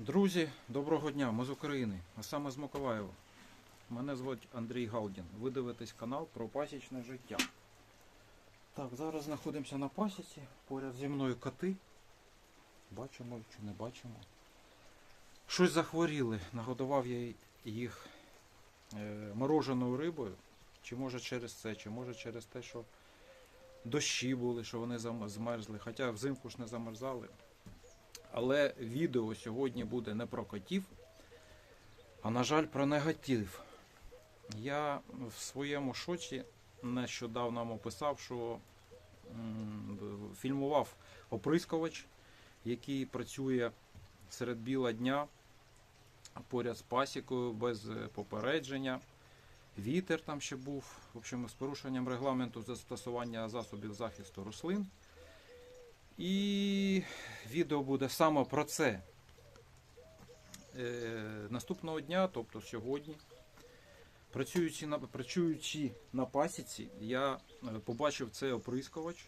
Друзі, доброго дня! Ми з України, а саме з Миколаєва. Мене звуть Андрій Галдін. Ви дивитесь канал про пасічне життя. Так, зараз знаходимося на пасіці. Поряд зі мною коти. Бачимо чи не бачимо. Щось захворіли. Нагодував я їх е, мороженою рибою. Чи може через це, чи може через те, що дощі були, що вони зам- змерзли. Хоча взимку ж не замерзали. Але відео сьогодні буде не про котів, а на жаль, про негатив. Я в своєму шоці нещодавно описав, що фільмував оприскувач, який працює серед біла дня поряд з пасікою без попередження. Вітер там ще був, в общем, з порушенням регламенту застосування засобів захисту рослин. І відео буде саме про це. Е, наступного дня, тобто сьогодні, працюючи на, працюючи на пасіці, я е, побачив цей оприскувач,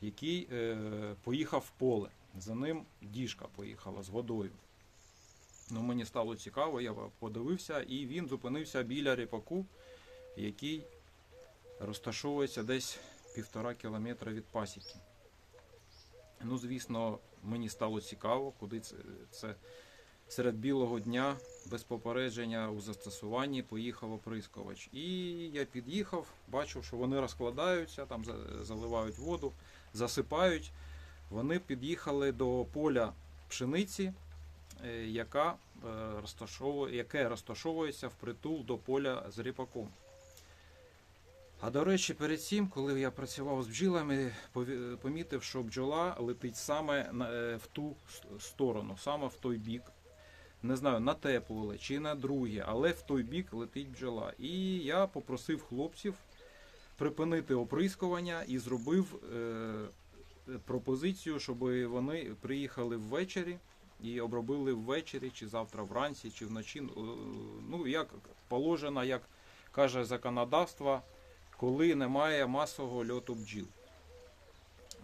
який е, поїхав в поле. За ним діжка поїхала з водою. Ну, мені стало цікаво, я подивився, і він зупинився біля ріпаку, який розташовується десь півтора кілометра від пасіки. Ну, звісно, мені стало цікаво, куди це, це серед білого дня без попередження у застосуванні поїхав оприскувач. І я під'їхав, бачив, що вони розкладаються, там заливають воду, засипають. Вони під'їхали до поля пшениці, е, яка, е, розташовує, яке розташовується впритул до поля з ріпаком. А до речі, перед цим, коли я працював з бджілами, помітив, що бджола летить саме е, в ту сторону, саме в той бік. Не знаю, на те поле чи на друге, але в той бік летить бджола. І я попросив хлопців припинити оприскування і зробив е, пропозицію, щоб вони приїхали ввечері і обробили ввечері, чи завтра вранці, чи вночі. е, Ну, як положено, як каже законодавство, коли немає масового льоту бджіл.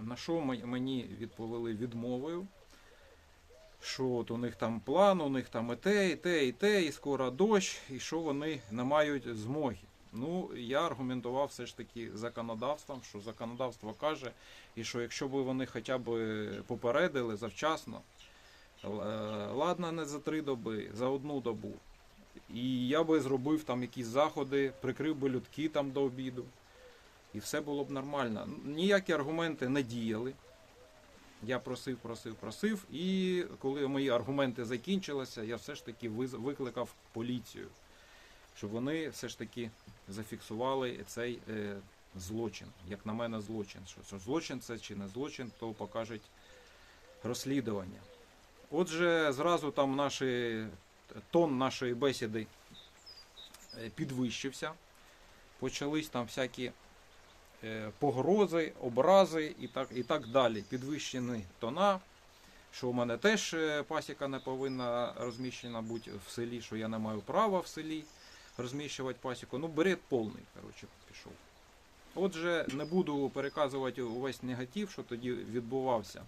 На що мені відповіли відмовою? Що от у них там план, у них там і те, і те, і те, і скоро дощ, і що вони не мають змоги. Ну, я аргументував все ж таки законодавством, що законодавство каже, і що якщо б вони хоча б попередили завчасно, е, ладно, не за три доби, за одну добу. І я би зробив там якісь заходи, прикрив би людки там до обіду. І все було б нормально. Ніякі аргументи не діяли. Я просив, просив, просив. І коли мої аргументи закінчилися, я все ж таки викликав поліцію, щоб вони все ж таки зафіксували цей е, злочин. Як на мене, злочин. Що, злочин це чи не злочин, то покажуть розслідування. Отже, зразу там наші, тон нашої бесіди е, підвищився. Почались там всякі е, погрози, образи і так, і так далі. Підвищені тона, що у мене теж е, пасіка не повинна розміщена бути в селі, що я не маю права в селі розміщувати пасіку. Ну, бред повний, коротше, пішов. Отже, не буду переказувати увесь негатив, що тоді відбувався.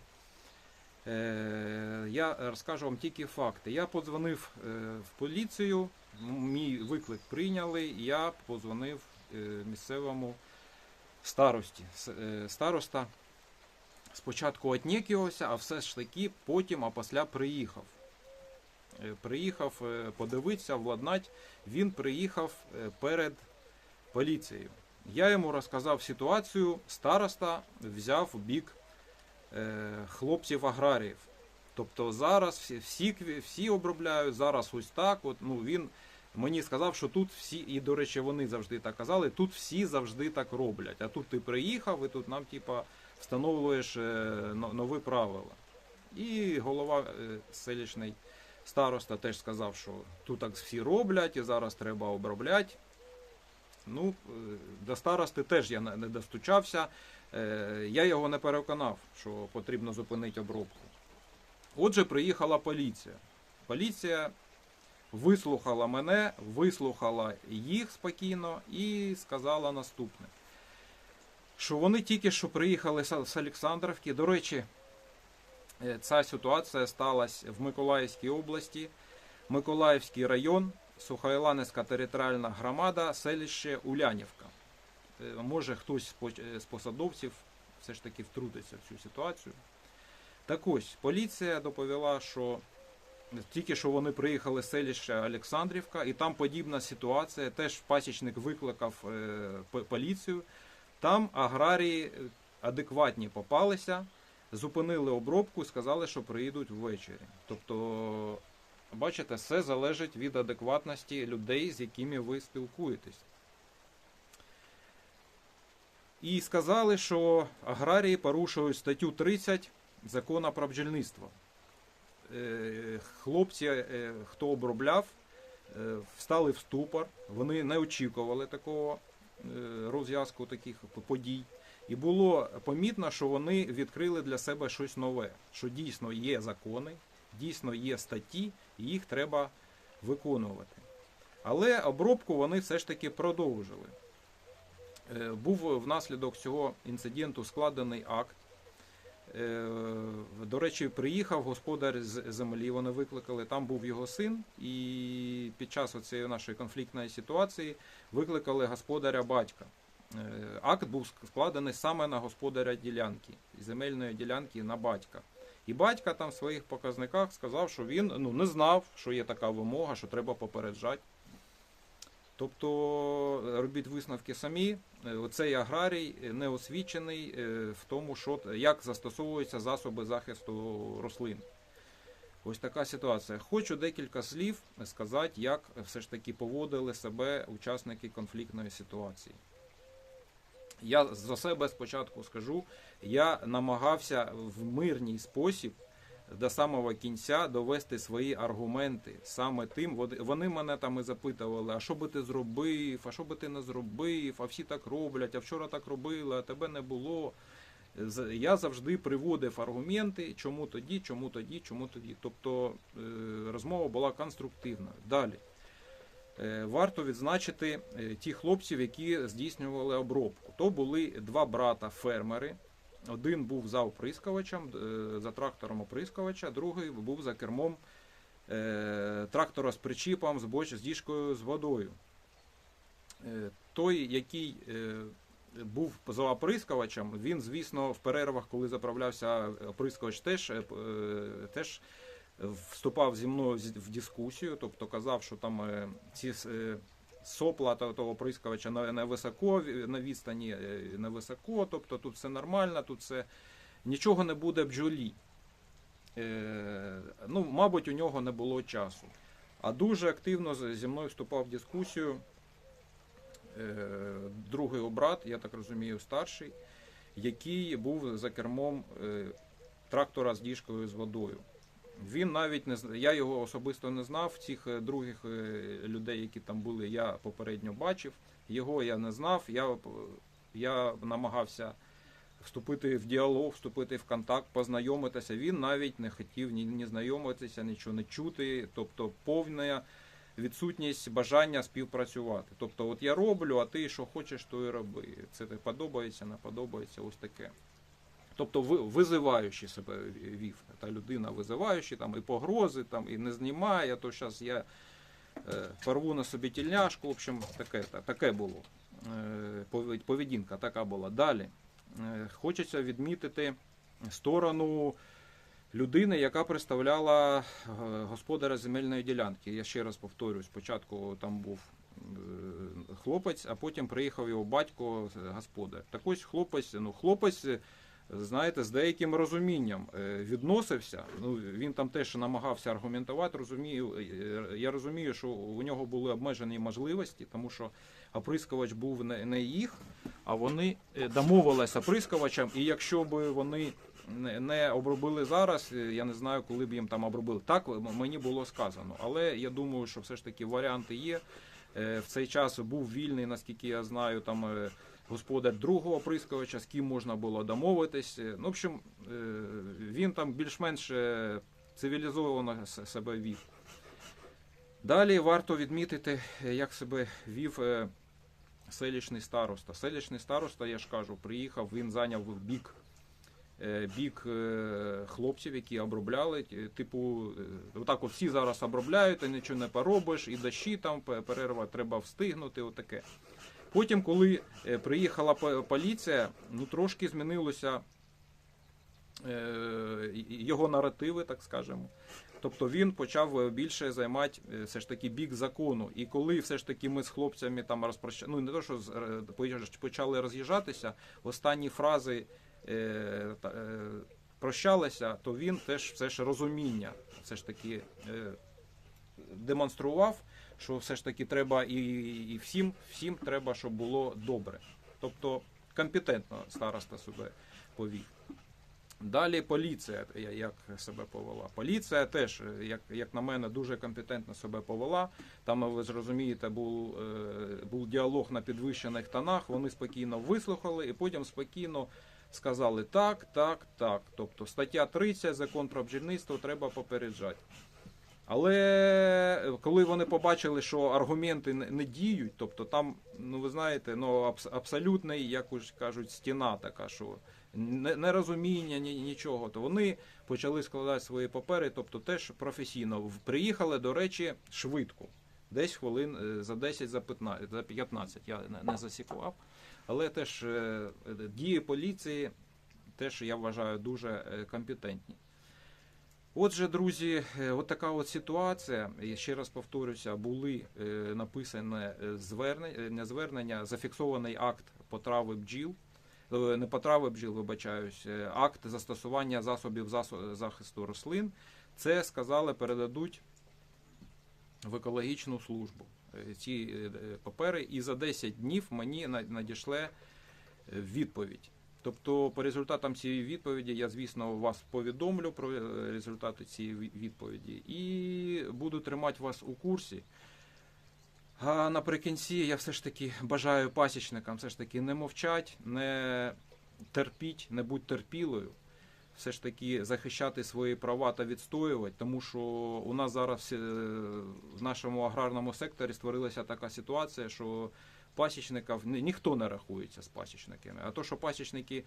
Е, я розкажу вам тільки факти. Я подзвонив е, в поліцію, мій виклик прийняли, я подзвонив е, місцевому старості. Староста спочатку отнекивався, а все ж таки потім, а після приїхав. Приїхав подивитися, владнать. Він приїхав перед поліцією. Я йому розказав ситуацію, староста взяв бік е, хлопців аграріїв. Тобто зараз всі, всі, всі обробляють, зараз ось так. От, ну, він мені сказав, що тут всі, і до речі, вони завжди так казали, тут всі завжди так роблять. А тут ти приїхав і тут нам, типа, встановлюєш е, но- нові правила. І голова е, селищний староста теж сказав, що тут так всі роблять, і зараз треба обробляти. Ну, до старости теж я не достучався. Е, Я його не переконав, що потрібно зупинити обробку. Отже, приїхала поліція. Поліція вислухала мене, вислухала їх спокійно і сказала наступне: що вони тільки що приїхали з Олександрівки. До речі, Е, Ця ситуація сталася в Миколаївській області, Миколаївський район, Сухоіланська територіальна громада, селище Улянівка. Е, Може хтось е, з посадовців все ж таки втрутиться в цю ситуацію. Так ось, поліція доповіла, що тільки що вони приїхали з селища Олександрівка, і там подібна ситуація. Теж пасічник викликав е, поліцію. Там аграрії адекватні попалися, зупинили обробку сказали, що приїдуть ввечері. Тобто, бачите, все залежить від адекватності людей, з якими ви спілкуєтесь. І сказали, що аграрії порушують статтю 30 закону про бджільництво. Е, Хлопці, е, хто обробляв, е, встали в ступор, вони не очікували такого розв'язку таких подій. І було помітно, що вони відкрили для себе щось нове, що дійсно є закони, дійсно є статті, і їх треба виконувати. Але обробку вони все ж таки продовжили. Е, Був внаслідок цього інциденту складений акт. Е, До речі, приїхав господар з землі, вони викликали, там був його син, і під час цієї нашої конфліктної ситуації викликали господаря батька. Е, Акт був складений саме на господаря ділянки, земельної ділянки на батька. І батька там в своїх показниках сказав, що він ну, не знав, що є така вимога, що треба попереджати. Тобто робіть висновки самі. Е, Оцей аграрій е, не освічений е, в тому, що як застосовуються засоби захисту рослин. Ось така ситуація. Хочу декілька слів сказати, як все ж таки поводили себе учасники конфліктної ситуації. Я за себе спочатку скажу, я намагався в мирній спосіб до самого кінця довести свої аргументи саме тим. Вони- мене там і запитували, а що би ти зробив, а що би ти не зробив, а всі так роблять, а вчора так робили, а тебе не було. Я завжди приводив аргументи, чому тоді, чому тоді, чому тоді. Тобто е, розмова була конструктивна. Далі. Е, Варто відзначити е, ті хлопців, які здійснювали обробку. То були два брата фермери. Один був за оприскувачем, е, за трактором оприскувача, другий був за кермом е, трактора з причіпом, з боч, з діжкою з водою. Е, Той, який був за оприскувачем, він, звісно, в перервах, коли заправлявся оприскувач, теж, теж вступав зі мною в дискусію, тобто казав, що там ці сопла того оприскувача на, на високо, на відстані е, на високо, тобто тут все нормально, тут все нічого не буде бджолі. Е, ну, мабуть, у нього не було часу. А дуже активно зі мною вступав в дискусію е, другий обрат, я так розумію, старший, який був за кермом е, трактора з діжкою з водою. Він навіть не я його особисто не знав. Цих е, других е, людей, які там були, я попередньо бачив. Його я не знав. Я, я намагався вступити в діалог, вступити в контакт, познайомитися. Він навіть не хотів ні, ні знайомитися, нічого не чути. Тобто повна відсутність бажання співпрацювати. Тобто, от я роблю, а ти що хочеш, то і роби. Це подобається, не подобається, ось таке. Тобто визиваючи себе вів. Та людина визиваючи, там і погрози, там, і не знімає, то зараз я е, порву на собі тільняшку. В общем, таке, таке було. Е, поведінка така була. Далі. Е, хочеться відмітити сторону людини, яка представляла е, господаря земельної ділянки. Я ще раз повторюю, спочатку там був е, хлопець, а потім приїхав його батько, е, господар. Так ось хлопець, ну хлопець, знаєте, з деяким розумінням е, відносився. Ну, він там теж намагався аргументувати. Розумію, е, я розумію, що у нього були обмежені можливості, тому що оприскувач був не, їх, а вони е, домовилися оприскувачам, і якщо б вони не, обробили зараз, е, я не знаю, коли б їм там обробили. Так мені було сказано. Але я думаю, що все ж таки варіанти є. Е, В цей час був вільний, наскільки я знаю, там е, господар другого оприскувача, з ким можна було домовитись. Е, Ну, в общем, е, він там більш-менш е, цивілізовано себе вів. Далі варто відмітити, як себе вів селищний староста. Селищний староста, я ж кажу, приїхав, він зайняв бік бік хлопців, які обробляли. Типу, отак от всі зараз обробляють, ти нічого не поробиш, і дощі там перерва, треба встигнути. Отаке. Потім, коли е, приїхала по- поліція, ну трошки змінилося е, його наративи, так скажемо. Тобто він почав е, більше займати все ж таки бік закону. І коли все ж таки ми з хлопцями там розпрощали, ну не то, що почали роз'їжджатися, останні фрази е, прощалися, то він теж все ж розуміння все ж таки е, демонстрував, що все ж таки треба і, і всім, всім треба, щоб було добре. Тобто компетентно староста себе повів. Далі поліція як себе повела. Поліція теж, як, як на мене, дуже компетентно себе повела. Там, ви зрозумієте, був, е, був діалог на підвищених тонах. Вони спокійно вислухали і потім спокійно сказали так, так, так. Тобто стаття 30, закон про бджільництво треба попереджати. Але е, коли вони побачили, що аргументи не діють, тобто там, ну ви знаєте, ну абс- абсолютний, як уж кажуть, стіна така, що нерозуміння, ні, нічого, то вони почали складати свої папери, тобто теж професійно. Приїхали, до речі, швидко. Десь хвилин е, за 10, за 15, за 15 я не, засікував. Але теж е, дії поліції теж я вважаю дуже компетентні. Отже, друзі, е, от така от ситуація. І ще раз повторюся, були е, написані е, звернення, звернення, зафіксований акт потрави бджіл, не потрави бджіл, вибачаюсь, акт застосування засобів засо- захисту рослин. Це сказали, передадуть в екологічну службу ці папери, і за 10 днів мені на- надійшле е, відповідь. Тобто, по результатам цієї відповіді я, звісно, вас повідомлю про е, результати цієї відповіді і буду тримати вас у курсі. А наприкінці я все ж таки бажаю пасічникам все ж таки не мовчать, не терпіть, не будь терпілою. Все ж таки захищати свої права та відстоювати, тому що у нас зараз е, в нашому аграрному секторі створилася така ситуація, що пасічників ні- ніхто не рахується з пасічниками. А то, що пасічники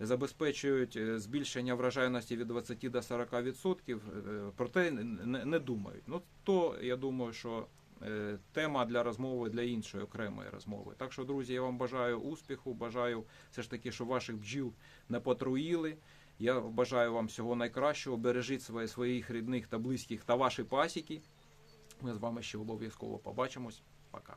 забезпечують е, збільшення врожайності від 20 до 40%, е, про те не, думають. Ну то я думаю, що е, тема для розмови для іншої окремої розмови. Так що, друзі, я вам бажаю успіху, бажаю все ж таки, щоб ваших бджіл не потруїли. Я бажаю вам всього найкращого. Бережіть своє, своїх рідних та близьких та ваші пасіки. Ми з вами ще обов'язково побачимось. Пока.